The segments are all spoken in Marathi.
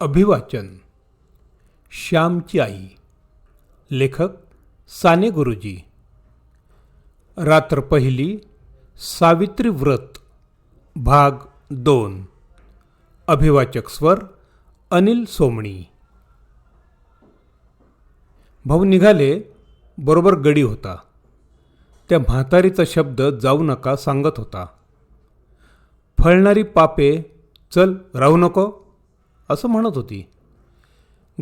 अभिवाचन. श्यामची आई. लेखक साने गुरुजी. रात्र पहिली सावित्री व्रत भाग दोन. अभिवाचक स्वर अनिल सोमणी. भाऊ निघाले बरोबर गडी होता. त्या म्हातारीचा शब्द जाऊ नका सांगत होता. फळणारी पापे चल राहू नको. असं म्हणत होती.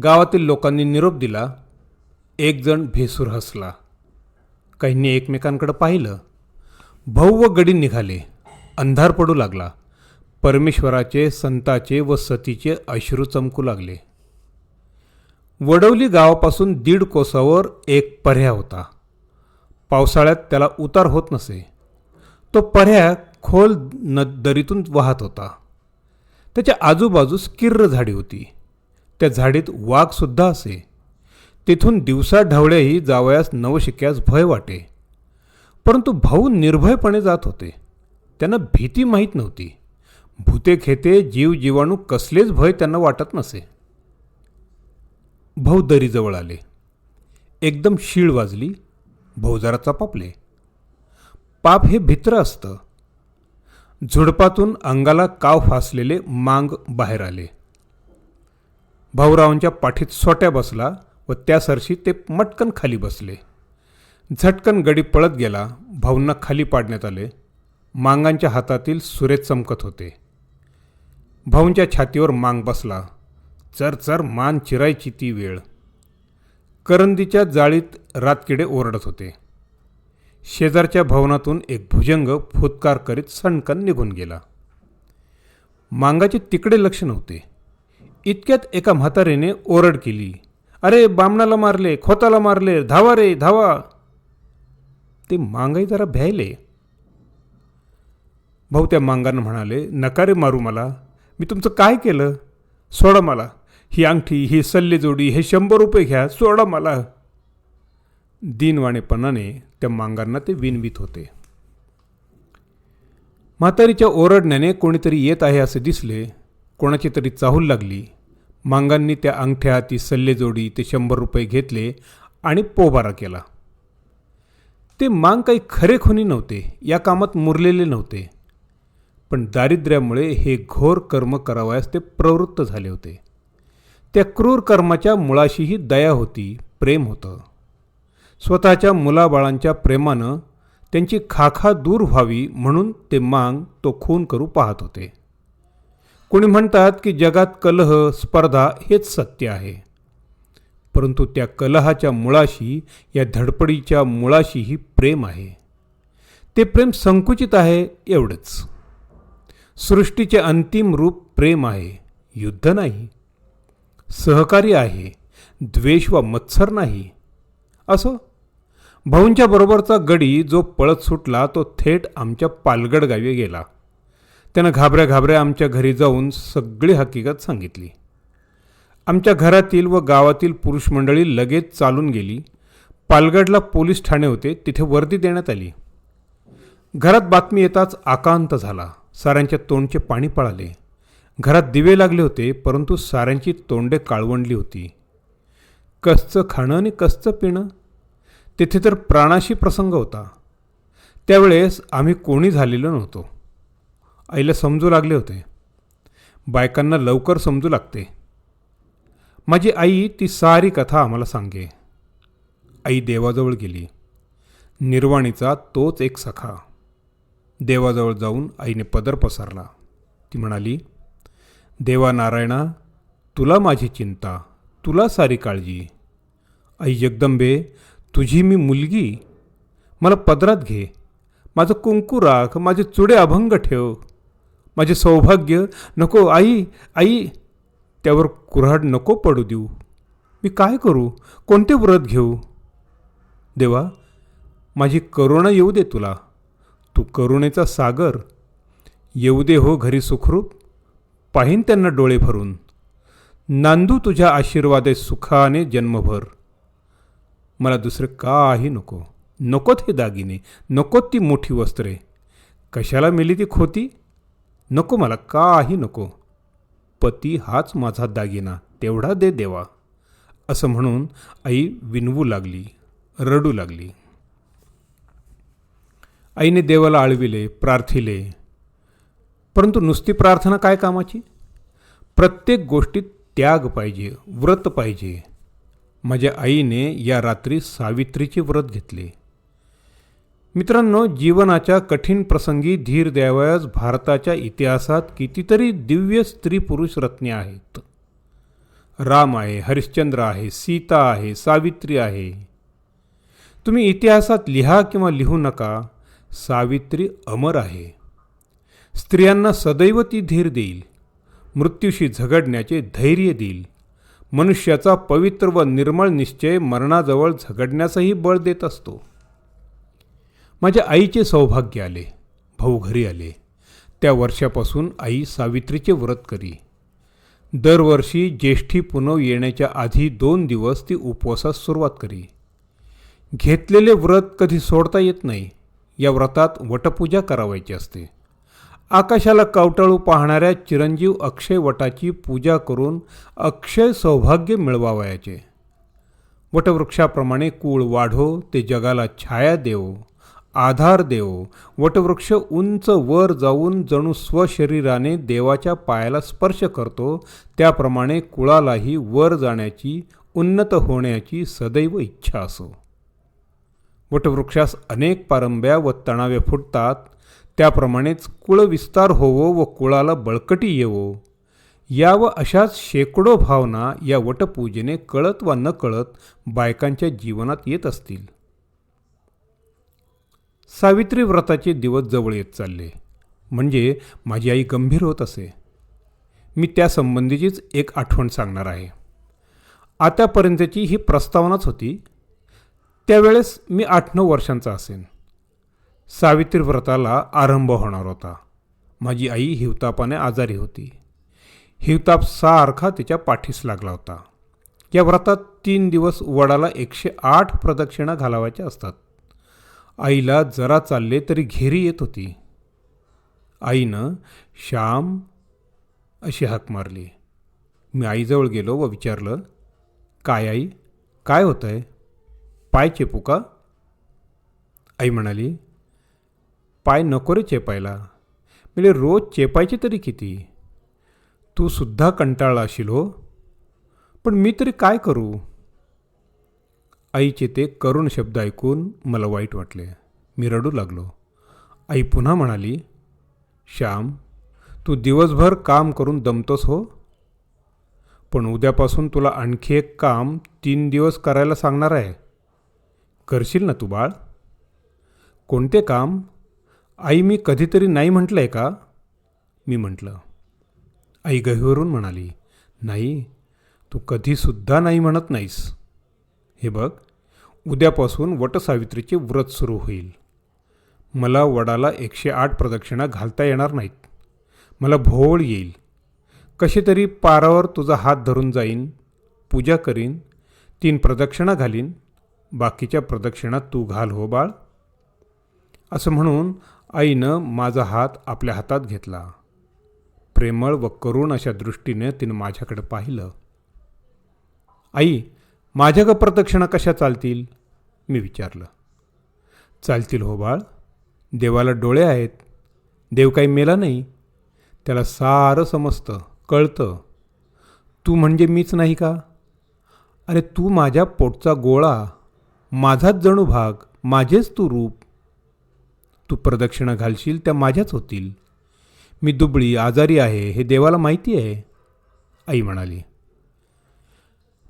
गावातील लोकांनी निरोप दिला. एकजण भेसूर हसला. काहींनी एकमेकांकडं पाहिलं. भाऊ व गडी निघाले. अंधार पडू लागला. परमेश्वराचे संताचे व सतीचे अश्रू चमकू लागले. वडवली गावापासून दीड कोसावर एक पर्या होता. पावसाळ्यात त्याला उतार होत नसे. तो पर्या खोल न दरीतून वाहत होता. त्याच्या आजूबाजूस किर्र झाडी होती. त्या झाडीत वाघसुद्धा असे. तिथून दिवसा ढवळ्याही जावयास नवशिक्यास भय वाटे. परंतु भाऊ निर्भयपणे जात होते. त्यांना भीती माहीत नव्हती. भूते खेते जीव जीवाणू कसलेच भय त्यांना वाटत नसे. भाऊ दरीजवळ आले. एकदम शीळ वाजली. भाऊ जरा चपापले. पाप हे भित्र असतं. झुडपातून अंगाला काव फासलेले मांग बाहेर आले. भाऊरावांच्या पाठीत सोट्या बसला व त्या सरशी ते मटकन खाली बसले. झटकन गडी पळत गेला भाऊंना खाली पाडण्यात आले. मांगांच्या हातातील सुरे चमकत होते. भाऊंच्या छातीवर मांग बसला. चर चर मान चिरायची ती वेळ. करंदीच्या जाळीत रातकिडे ओरडत होते. शेजारच्या भवनातून एक भुजंग फुतकार करीत सणकन निघून गेला. मांगाचे तिकडे लक्ष नव्हते. इतक्यात एका म्हातारीने ओरड केली अरे बामणाला मारले खोताला मारले धावा रे धावा. ते मांगाई जरा भ्यायले. भाऊ त्या मांगानं म्हणाले नका रे मारू मला. मी तुमचं काय केलं? सोडा मला. ही अंगठी ही सल्लेजोडी हे शंभर रुपये घ्या सोडा मला. दिनवाणेपणाने त्या मांगांना ते विनवित होते. म्हातारीच्या ओरडण्याने कोणीतरी येत आहे असे दिसले. कोणाची तरी चाहूल लागली. मांगांनी त्या अंगठ्या ती सल्लेजोडी ते शंभर रुपये घेतले आणि पोबारा केला. ते मांग काही खरे खुनी नव्हते. या कामात मुरलेले नव्हते. पण दारिद्र्यामुळे हे घोर कर्म करावयास ते प्रवृत्त झाले होते. त्या क्रूर कर्माच्या मुळाशीही दया होती प्रेम होतं. स्वतःच्या मुलाबाळांच्या प्रेमानं त्यांची खाखा दूर व्हावी म्हणून ते मांग तो खून करू पाहत होते. कोणी म्हणतात की जगात कलह स्पर्धा हेच सत्य आहे. परंतु त्या कलहाच्या मुळाशी या धडपडीच्या मुळाशीही प्रेम आहे. ते प्रेम संकुचित आहे एवढंच. सृष्टीचे अंतिम रूप प्रेम आहे युद्ध नाही. सहकार्य आहे द्वेष वा मत्सर नाही. असो? भाऊंच्या बरोबरचा गडी जो पळत सुटला तो थेट आमच्या पालगड गावी गेला. त्यानं घाबऱ्या घाबऱ्या आमच्या घरी जाऊन सगळी हकीकत सांगितली. आमच्या घरातील व गावातील पुरुष मंडळी लगेच चालून गेली. पालगडला पोलीस ठाणे होते तिथे वर्दी देण्यात आली. घरात बातमी येताच आकांत झाला. साऱ्यांच्या तोंडचे पाणी पळाले. घरात दिवे लागले होते परंतु साऱ्यांची तोंडे काळवंडली होती. कसचं खाणं आणि कसचं पिणं? तिथे तर प्राणाशी प्रसंग होता. त्यावेळेस आम्ही कोणी झालेलो नव्हतो. आईला समजू लागले होते. बायकांना लवकर समजू लागते. माझी आई ती सारी कथा आम्हाला सांगे. आई देवाजवळ गेली. निर्वाणीचा तोच एक सखा. देवाजवळ जाऊन आईने पदर पसरला. ती म्हणाली देवा नारायणा तुला माझी चिंता तुला सारी काळजी. आई जगदंबे तुझी मी मुलगी. मला पदरात घे. माझं कुंकू राख माझे चुडे अभंग ठेव. माझे सौभाग्य नको आई आई त्यावर कुऱ्हाड नको पडू देऊ. मी काय करू? कोणते व्रत घेऊ? देवा माझी करुणा येऊ दे तुला. तू करुणेचा सागर. येऊ दे हो घरी सुखरूप. पाहीन त्यांना डोळे भरून. नांदू तुझ्या आशीर्वादे सुखाने जन्मभर. मला दुसरं काही नको. नकोत हे दागिने नकोत ती मोठी वस्त्रे. कशाला मिली ती खोती? नको मला काही नको. पती हाच माझा दागिना तेवढा दे देवा. असं म्हणून आई विनवू लागली रडू लागली. आईने देवाला आळविले प्रार्थिले. परंतु नुसती प्रार्थना काय कामाची? प्रत्येक गोष्टीत त्याग पाहिजे व्रत पाहिजे. माझ्या आईने या रात्री सावित्रीचे व्रत घेतले. मित्रांनो जीवनाच्या कठीण प्रसंगी धीर द्यावयास भारताच्या इतिहासात कितीतरी दिव्य स्त्री पुरुष रत्ने आहेत. राम आहे हरिश्चंद्र आहे सीता आहे सावित्री आहे. तुम्ही इतिहासात लिहा किंवा लिहू नका सावित्री अमर आहे. स्त्रियांना सदैव ती धीर देईल मृत्यूशी झगडण्याचे धैर्य देईल. मनुष्याचा पवित्र व निर्मळ निश्चय मरणाजवळ झगडण्यासही बळ देत असतो. माझ्या आईचे सौभाग्य आले भाऊ घरी आले. त्या वर्षापासून आई सावित्रीचे व्रत करी. दरवर्षी ज्येष्ठी पुनव येण्याच्या आधी दोन दिवस ती उपवासास सुरुवात करी. घेतलेले व्रत कधी सोडता येत नाही या व्रतात वटपूजा करावायची असते. आकाशाला कवटाळू पाहणाऱ्या चिरंजीव अक्षय वटाची पूजा करून अक्षय सौभाग्य मिळवावयाचे. वटवृक्षाप्रमाणे कूळ वाढो ते जगाला छाया देवो आधार देवो. वटवृक्ष उंच वर जाऊन जणू स्वशरीराने देवाच्या पायाला स्पर्श करतो त्याप्रमाणे कुळालाही वर जाण्याची उन्नत होण्याची सदैव इच्छा असो. वटवृक्षास अनेक पारंब्या व तणावे फुटतात त्याप्रमाणेच कुळविस्तार होवो व कुळाला बळकटी येवो. या व अशाच शेकडो भावना या वटपूजेने कळत वा न कळत बायकांच्या जीवनात येत असतील. सावित्री व्रताचे दिवस जवळ येत चालले. म्हणजे माझी आई गंभीर होत असे. मी त्यासंबंधीचीच एक आठवण सांगणार आहे. आतापर्यंतची ही प्रस्तावनाच होती. त्यावेळेस मी आठ नऊ वर्षांचा असेन. सावित्री व्रताला आरंभ होणार होता. माझी आई हिवतापाने आजारी होती. हिवताप सारखा तिच्या पाठीस लागला होता. या व्रतात तीन दिवस वडाला एकशे आठ प्रदक्षिणा घालावायच्या असतात. आईला जरा चालले तरी घेरी येत होती. आईनं श्याम अशी हाक मारली. मी आईजवळ गेलो व विचारलं काय आई? काय होतं आहे पाय चेपू का? आई म्हणाली पाय नको रे चेपायला. म्हणजे रोज चेपायचे तरी किती? तू सुद्धा कंटाळला असेल हो. पण मी तरी काय करू? आईचे ते करुण शब्द ऐकून मला वाईट वाटले. मी रडू लागलो. आई पुन्हा म्हणाली श्याम तू दिवसभर काम करून दमतोस हो. पण उद्यापासून तुला आणखी एक काम तीन दिवस करायला सांगणार आहे. करशील ना तू बाळ? कोणते काम? आई मी कधीतरी नाही म्हटलं आहे का? मी म्हटलं. आई गहिवरून म्हणाली नाही तू कधीसुद्धा नाही म्हणत नाहीस. हे बघ उद्यापासून वटसावित्रीचे व्रत सुरू होईल. मला वडाला एकशे आठ प्रदक्षिणा घालता येणार नाहीत. मला भोवळ येईल. कसे तरी पारावर तुझा हात धरून जाईन पूजा करीन तीन प्रदक्षिणा घालीन बाकीच्या प्रदक्षिणा तू घाल हो बाळ. असं म्हणून आईनं माझा हात आपल्या हातात घेतला. प्रेमळ व करुण अशा दृष्टीने तिनं माझ्याकडे पाहिलं. आई माझ्या ग प्रदक्षिणा कशा चालतील? मी विचारलं. चालतील हो बाळ. देवाला डोळे आहेत. देव काही मेला नाही. त्याला सारं समजतं कळतं. तू म्हणजे मीच नाही का? अरे तू माझ्या पोटचा गोळा. माझाच जणू भाग. माझेच तू रूप. तू प्रदक्षिणा घालशील त्या माझ्याच होतील. मी दुबळी आजारी आहे हे देवाला माहिती आहे आई म्हणाली.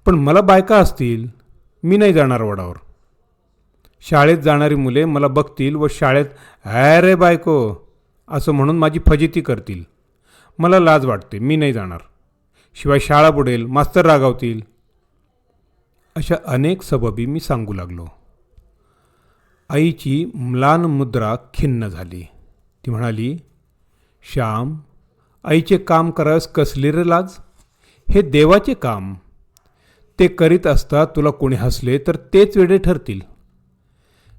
पण मला बायका असतील मी नाही जाणार वडावर. शाळेत जाणारी मुले मला बघतील व शाळेत हॅ रे बायको असं म्हणून माझी फजिती करतील. मला लाज वाटते मी नाही जाणार. शिवाय शाळा बुडेल मास्तर रागावतील. अशा अनेक सबबी मी सांगू लागलो. आईची म्लान मुद्रा खिन्न झाली. ती म्हणाली श्याम आईचे काम करावयास कसली रे लाज? हे देवाचे काम. ते करीत असता तुला कोणी हसले तर तेच वेडे ठरतील.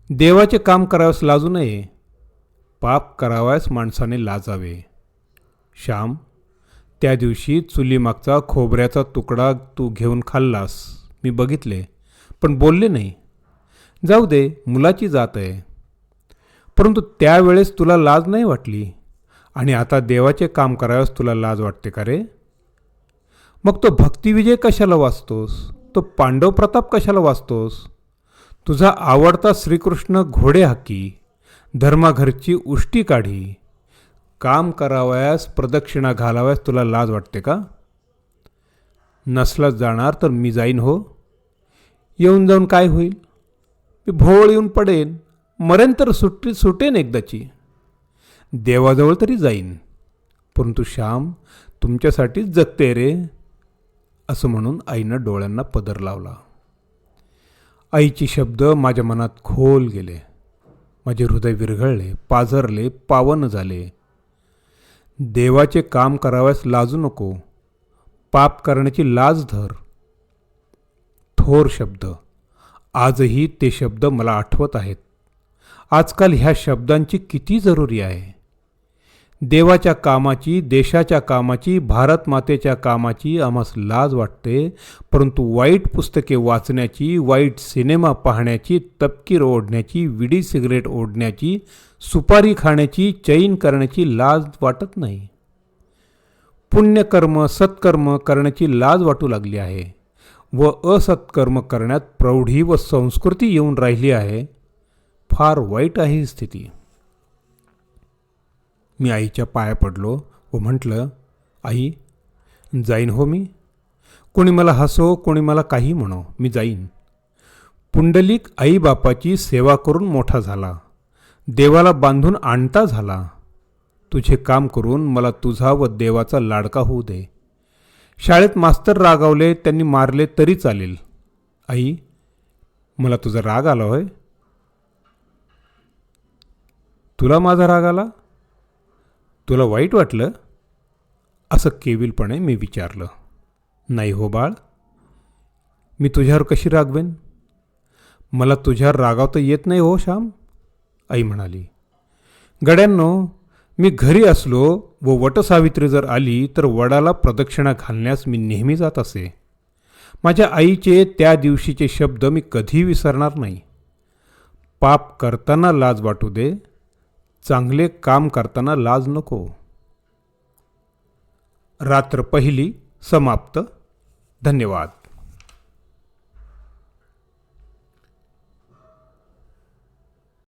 देवाचे काम करावयास लाजू नये. पाप करावयास माणसाने लाजावे. श्याम त्या दिवशी चुलीमागचा खोबऱ्याचा तुकडा तू घेऊन खाल्लास. मी बघितले पण बोलले नाही. जाऊ दे मुलाची जात आहे. परंतु त्यावेळेस तुला लाज नाही वाटली? आणि आता देवाचे काम कराव्यास तुला लाज वाटते का रे? मग तो भक्तिविजय कशाला वाचतोस? तो पांडव प्रताप कशाला वाचतोस? तुझा आवडता श्रीकृष्ण घोडे हाकी धर्माघरची उष्टी काढी. काम करावयास प्रदक्षिणा घालावयास तुला लाज वाटते का? नसलाच जाणार तर मी जाईन हो. येऊन जाऊन काय होईल? मी भोवळ येऊन पडेन मरेन तर सुट्टी सुटेन एकदाची. देवाजवळ तरी जाईन परंतु श्याम तुमच्यासाठीच जगते रे असं म्हणून आईनं डोळ्यांना पदर लावला. आईची शब्द माझ्या मनात खोल गेले. माझे हृदय विरघळले पाझरले पावन झाले. देवाचे काम करावयास लाजू नको पाप करण्याची लाज धर. थोर शब्द. आजही ते शब्द मला आठवत आहेत. आजकाल ह्या शब्दांची किती जरुरी आहे? देवाच्या कामाची देशाच्या कामाची भारत मातेच्या कामाची आम्हास लाज वाटते परंतु वाईट पुस्तके वाचण्याची वाईट सिनेमा पाहण्याची तपकीर ओढण्याची विडी सिगरेट ओढण्याची सुपारी खाण्याची चैन करण्याची लाज वाटत नाही. पुण्यकर्म सत्कर्म करण्याची लाज वाटू लागली आहे. व असत्कर्म करण्यात प्रौढी व संस्कृती येऊन राहिली आहे फार वाईट आहे ही स्थिती. मी आईच्या पाया पडलो व म्हटलं आई जाईन हो मी. कोणी मला हसो कोणी मला काही म्हणो मी जाईन. पुंडलिक आईबापाची सेवा करून मोठा झाला. देवाला बांधून आणता झाला. तुझे काम करून मला तुझा व देवाचा लाडका होऊ दे. शाळेत मास्तर रागावले त्यांनी मारले तरी चालेल. आई मला तुझा राग आला होय. तुला माझा राग आला? तुला वाईट वाटलं? असं केविलपणे मी विचारलं. नाही हो बाळ मी तुझ्यावर कशी रागवेन? मला तुझ्यावर रागावता येत नाही हो श्याम आई म्हणाली. गड्यांनो मी घरी असलो व वटसावित्री जर आली तर वडाला प्रदक्षिणा घालण्यास मी नेहमी जात असे. माझ्या आईचे त्या दिवशीचे शब्द मी कधी विसरणार नाही. पाप करताना लाज वाटू दे चांगले काम करताना लाज नको. रात्र पहिली समाप्त. धन्यवाद.